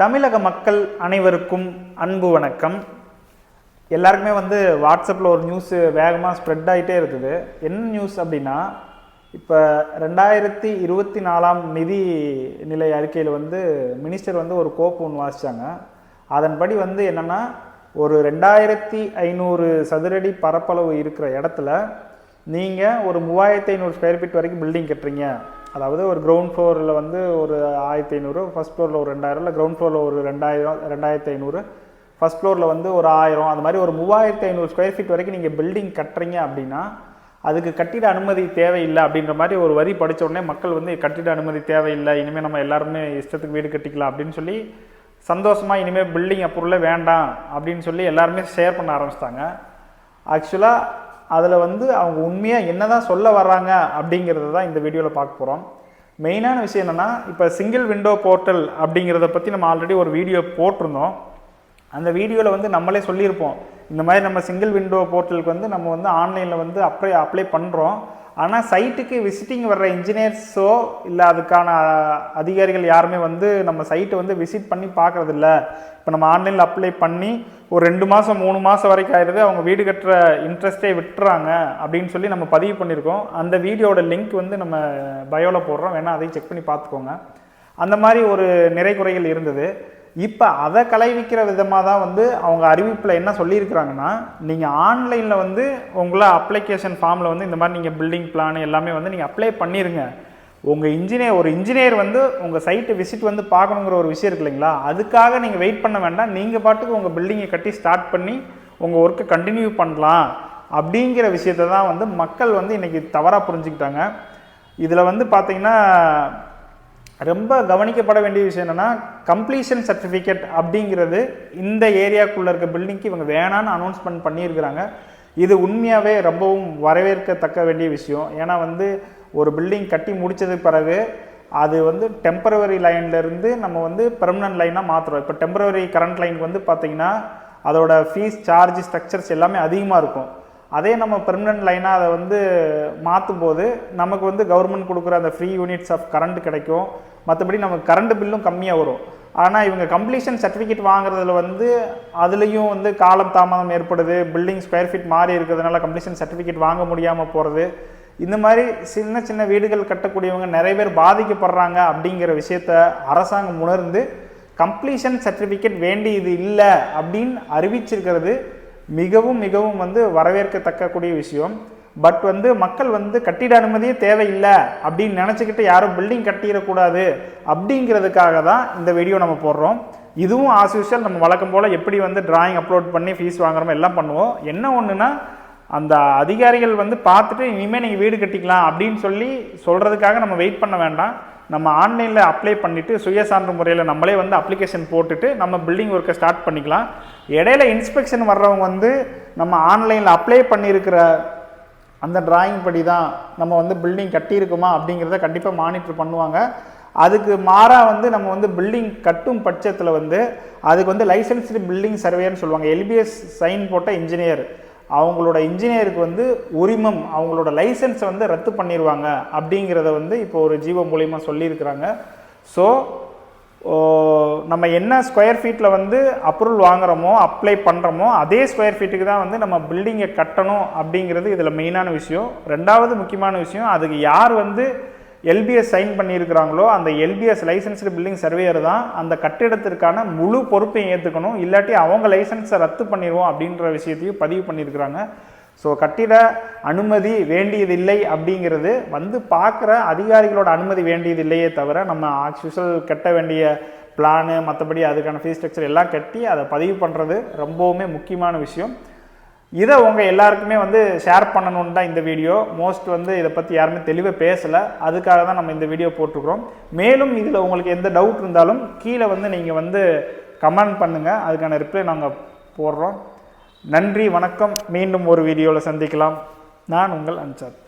தமிழக மக்கள் அனைவருக்கும் அன்பு வணக்கம். எல்லாருக்குமே வந்து வாட்ஸ்அப்பில் ஒரு நியூஸ் வேகமாக ஸ்ப்ரெட் ஆகிட்டே இருக்குது. என்ன நியூஸ் அப்படின்னா இப்போ ரெண்டாயிரத்தி இருபத்தி நாலாம் நிதி நிலை அறிக்கையில் வந்து மினிஸ்டர் வந்து ஒரு கோப்பு ஒன்று வாசித்தாங்க அதன்படி வந்து என்னென்னா ஒரு ரெண்டாயிரத்தி ஐநூறு சதுரடி பரப்பளவு இருக்கிற இடத்துல நீங்கள் ஒரு மூவாயிரத்தி ஐநூறு ஸ்கொயர் ஃபீட் வரைக்கும் பில்டிங் கட்டுறீங்க. அதாவது ஒரு கிரவுண்ட் ஃப்ளோரில் வந்து ஒரு ஆயிரத்தி ஐநூறு ஃபஸ்ட் ஃப்ளோரில் ஒரு ரெண்டாயிரம் இல்லை கிரவுண்ட் ஃப்ளோரில் ஒரு ரெண்டாயிரம் ரெண்டாயிரத்தி ஐநூறு. ஃபஸ்ட் ஃப்ளோரில் வந்து ஒரு ஆயிரம். அந்த மாதிரி ஒரு மூவாயிரத்தி ஐநூறு ஸ்கொயர் ஃபீட் வரைக்கும் நீங்கள் பில்டிங் கட்டுறீங்க அப்படின்னா அதுக்கு கட்டிட அனுமதி தேவையில்லை அப்படின்ற மாதிரி ஒரு வரி படித்த உடனே மக்கள் வந்து கட்டிட அனுமதி தேவையில்லை இனிமேல் நம்ம எல்லாருமே இஷ்டத்துக்கு வீடு கட்டிக்கலாம் அப்படின்னு சொல்லி சந்தோஷமாக இனிமேல் பில்டிங் அப்ரூவலே வேண்டாம் அப்படின்னு சொல்லி எல்லாருமே ஷேர் பண்ண ஆரம்பிச்சிட்டாங்க. ஆக்சுவலாக அதில் வந்து அவங்க உண்மையாக என்ன தான் சொல்ல வர்றாங்க அப்படிங்கிறத தான் இந்த வீடியோவில் பார்க்க போகிறோம் மெயினான விஷயம் என்னென்னா இப்போ சிங்கிள் விண்டோ போர்ட்டல் அப்படிங்கிறத பற்றி நம்ம ஆல்ரெடி ஒரு வீடியோ போட்டிருந்தோம். அந்த வீடியோவில் வந்து நம்மளே சொல்லியிருப்போம். இந்த மாதிரி நம்ம சிங்கிள் விண்டோ போர்ட்டலுக்கு வந்து நம்ம வந்து ஆன்லைனில் வந்து அப்ளை அப்ளை பண்ணுறோம் ஆனால் சைட்டுக்கு விசிட்டிங் வர்ற இன்ஜினியர்ஸோ இல்லை அதுக்கான அதிகாரிகள் யாருமே வந்து நம்ம சைட்டை வந்து விசிட் பண்ணி பார்க்குறதில்ல. இப்போ நம்ம ஆன்லைனில் அப்ளை பண்ணி ஒரு ரெண்டு மாதம் மூணு மாதம் வரைக்கும் ஆயிடுது. அவங்க வீடு கட்டுற இன்ட்ரெஸ்ட்டே விட்டுறாங்க அப்படின்னு சொல்லி நம்ம பதிவு பண்ணியிருக்கோம். அந்த வீடியோட லிங்க் வந்து நம்ம பயோவில் போடுறோம். வேணால் அதையும் செக் பண்ணி பார்த்துக்கோங்க. அந்த மாதிரி ஒரு நிறை குறைகள் இருந்தது. இப்போ அதை களைவிக்கிற விதமாக தான் வந்து அவங்க அறிவிப்பில் என்ன சொல்லியிருக்கிறாங்கன்னா நீங்கள் ஆன்லைனில் வந்து உங்களை அப்ளிகேஷன் ஃபார்மில் வந்து இந்த மாதிரி நீங்கள் பில்டிங் பிளான் எல்லாமே வந்து நீங்கள் அப்ளை பண்ணிடுங்க உங்கள் இன்ஜினியர் ஒரு இன்ஜினியர் வந்து உங்கள் சைட்டு விசிட் வந்து பார்க்கணுங்கிற ஒரு விஷயம் இருக்கு இல்லைங்களா? அதுக்காக நீங்கள் வெயிட் பண்ண வேண்டாம். நீங்கள் பாட்டுக்கு உங்கள் பில்டிங்கை கட்டி ஸ்டார்ட் பண்ணி உங்கள் ஒர்க்கை கண்டினியூ பண்ணலாம். அப்படிங்கிற விஷயத்த தான் வந்து மக்கள் வந்து இன்றைக்கி தவறாக புரிஞ்சுக்கிட்டாங்க. இதில் வந்து பார்த்திங்கன்னா ரொம்ப கவனிக்கப்பட வேண்டிய விஷயம் என்னென்னா கம்ப்ளீஷன் சர்டிஃபிகேட் அப்படிங்கிறது இந்த ஏரியாக்குள்ளே இருக்க பில்டிங்க்கு இவங்க வேணான்னு அனௌன்ஸ்மெண்ட் பண்ணியிருக்கிறாங்க. இது உண்மையாகவே ரொம்பவும் வரவேற்கத்தக்க வேண்டிய விஷயம். ஏன்னா வந்து ஒரு பில்டிங் கட்டி முடித்ததுக்கு பிறகு அது வந்து டெம்பரவரி லைன்லேருந்து நம்ம வந்து பெர்மனன்ட் லைனாக மாற்றுறோம் இப்போ டெம்பரவரி கரண்ட் லைனுக்கு வந்து பார்த்திங்கன்னா அதோட ஃபீஸ் சார்ஜ் ஸ்ட்ரக்சர்ஸ் எல்லாமே அதிகமாக இருக்கும். அதே நம்ம பெர்மனன்ட் லைனாக அதை வந்து மாற்றும் போது நமக்கு வந்து கவர்மெண்ட் கொடுக்குற அந்த ஃப்ரீ யூனிட்ஸ் ஆஃப் கரண்ட் கிடைக்கும். மற்றபடி நமக்கு கரண்ட் பில்லும் கம்மியாக வரும். ஆனால் இவங்க கம்ப்ளீஷன் சர்டிஃபிகேட் வாங்குறதுல வந்து அதுலேயும் வந்து காலம் தாமதம் ஏற்படுது. பில்டிங் ஸ்கொயர் ஃபீட் மாறி இருக்கிறதுனால கம்ப்ளீஷன் சர்டிஃபிகேட் வாங்க முடியாமல் போகிறது இந்த மாதிரி சின்ன சின்ன வீடுகள் கட்டக்கூடியவங்க நிறைய பேர் பாதிக்கப்படுறாங்க அப்படிங்கிற விஷயத்த அரசாங்கம் உணர்ந்து கம்ப்ளீஷன் சர்டிஃபிகேட் வேண்டியது இல்லை அப்படின்னு அறிவிச்சிருக்கிறது மிகவும் மிகவும் வந்து வரவேற்கத்தக்கக்கூடிய விஷயம். பட் வந்து மக்கள் வந்து கட்டிட அனுமதியே தேவையில்லை அப்படின்னு நினச்சிக்கிட்டு யாரும் பில்டிங் கட்டிடக்கூடாது அப்படிங்கிறதுக்காக தான் இந்த வீடியோ நம்ம போடுறோம். இதுவும் ஆஸ் யூஷுவல் நம்ம வழக்கம் போல் எப்படி வந்து டிராயிங் அப்லோட் பண்ணி ஃபீஸ் வாங்குறோமோ எல்லாம் பண்ணுவோம். என்ன ஒன்றுனா அந்த அதிகாரிகள் வந்து பார்த்துட்டு இனிமேல் நீங்கள் வீடு கட்டிக்கலாம் அப்படின்னு சொல்லி சொல்கிறதுக்காக நம்ம வெயிட் பண்ண வேண்டாம். நம்ம ஆன்லைனில் அப்ளை பண்ணிவிட்டு சுயசார்ந்த முறையில் நம்மளே வந்து அப்ளிகேஷன் போட்டுட்டு நம்ம பில்டிங் ஒர்க்கை ஸ்டார்ட் பண்ணிக்கலாம். இடையில இன்ஸ்பெக்ஷன் வர்றவங்க வந்து நம்ம ஆன்லைனில் அப்ளை பண்ணியிருக்கிற அந்த டிராயிங் படி தான் நம்ம வந்து பில்டிங் கட்டியிருக்குமா அப்படிங்கிறத கண்டிப்பாக மானிட்டர் பண்ணுவாங்க. அதுக்கு மாறாக வந்து நம்ம வந்து பில்டிங் கட்டும் பட்சத்தில் வந்து அதுக்கு வந்து லைசன்ஸ்டு பில்டிங் சர்வேன்னு சொல்லுவாங்க. எல்பிஎஸ் சைன் போட்ட இன்ஜினியர் அவங்களோட இன்ஜினியருக்கு வந்து உரிமம் அவங்களோட லைசன்ஸை வந்து ரத்து பண்ணிடுவாங்க அப்படிங்கிறத வந்து இப்போ ஒரு ஜீவோ மூலியமாக சொல்லியிருக்கிறாங்க. ஸோ நம்ம என்ன ஸ்கொயர் ஃபீட்டில் வந்து அப்ரூவல் வாங்குறோமோ அப்ளை பண்ணுறோமோ அதே ஸ்கொயர் ஃபீட்டுக்கு தான் வந்து நம்ம பில்டிங்கை கட்டணும் அப்படிங்கிறது இதில் மெயினான விஷயம். ரெண்டாவது முக்கியமான விஷயம் அதுக்கு யார் வந்து எல்பிஎஸ் சைன் பண்ணியிருக்கிறாங்களோ அந்த எல்பிஎஸ் லைசன்ஸ்டு பில்டிங் சர்வேயர் தான் அந்த கட்டிடத்திற்கான முழு பொறுப்பையும் ஏற்றுக்கணும் இல்லாட்டி அவங்க லைசன்ஸை ரத்து பண்ணிடுவோம் அப்படின்ற விஷயத்தையும் பதிவு பண்ணியிருக்கிறாங்க. ஸோ கட்டிட அனுமதி வேண்டியதில்லை அப்படிங்கிறது வந்து பார்க்குற அதிகாரிகளோட அனுமதி வேண்டியதில்லையே தவிர நம்ம ஆக்சுவல் கட்ட வேண்டிய பிளானு மற்றபடி அதுக்கான ஃபீஸ் ஸ்ட்ரக்சர் எல்லாம் கட்டி அதை பதிவு பண்ணுறது ரொம்பவுமே முக்கியமான விஷயம். இதை உங்கள் எல்லாருக்குமே வந்து ஷேர் பண்ணணும்னு தான் இந்த வீடியோ மோஸ்ட் வந்து இதை பற்றி யாருமே தெளிவாக பேசலை. அதுக்காக தான் நம்ம இந்த வீடியோ போட்டிருக்கிறோம். மேலும் இதில் உங்களுக்கு எந்த டவுட் இருந்தாலும் கீழே வந்து நீங்கள் வந்து கமெண்ட் பண்ணுங்கள் அதுக்கான ரிப்ளை நாங்கள் போடுறோம். நன்றி வணக்கம். மீண்டும் ஒரு வீடியோவில் சந்திக்கலாம். நான் உங்கள் அன்சாத்